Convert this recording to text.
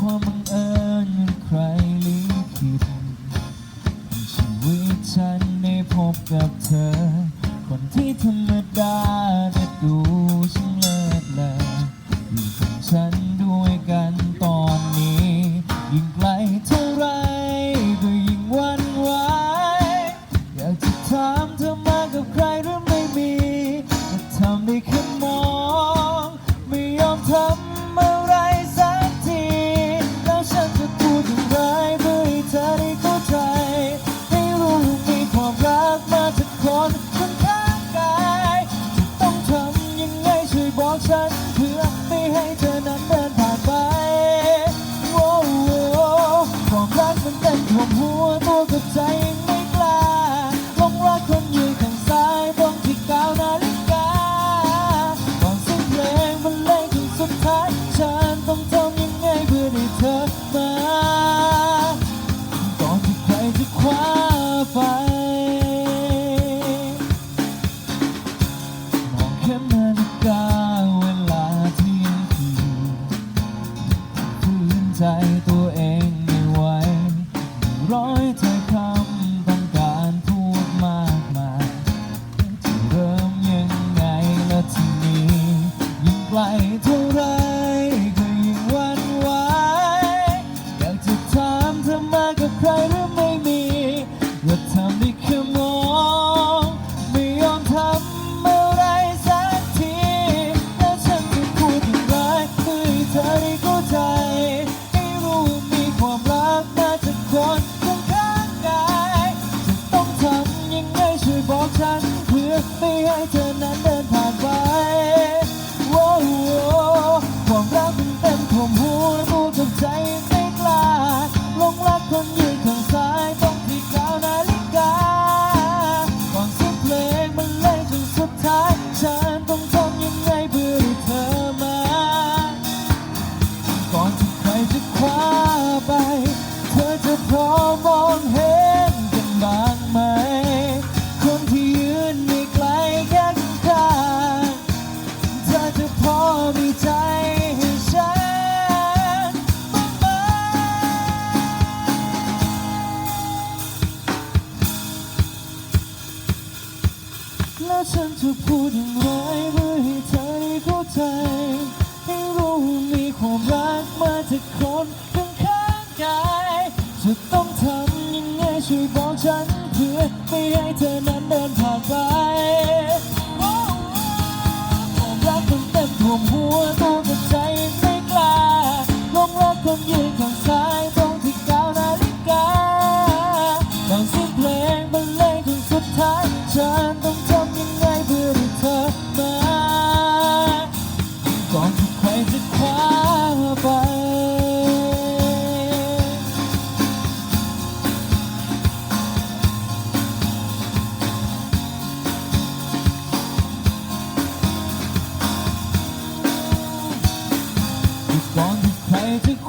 ความบังเอิญใครลิขิตชีวิตฉันได้พบกับเธอ คนที่ธรรมดาจะดู ใจตัวเองไม่ไหวร้อยเท่ ให้เธอนั้น และฉันจะพูดย่งไรเพื่อให้เธอเข้าใจให้รู้มีความรักมาจากคนข้างกายจะต้องทำยังไงช่วยบอกฉันเพื่อไม่ให้เธอนั้นเดินผ่านไป de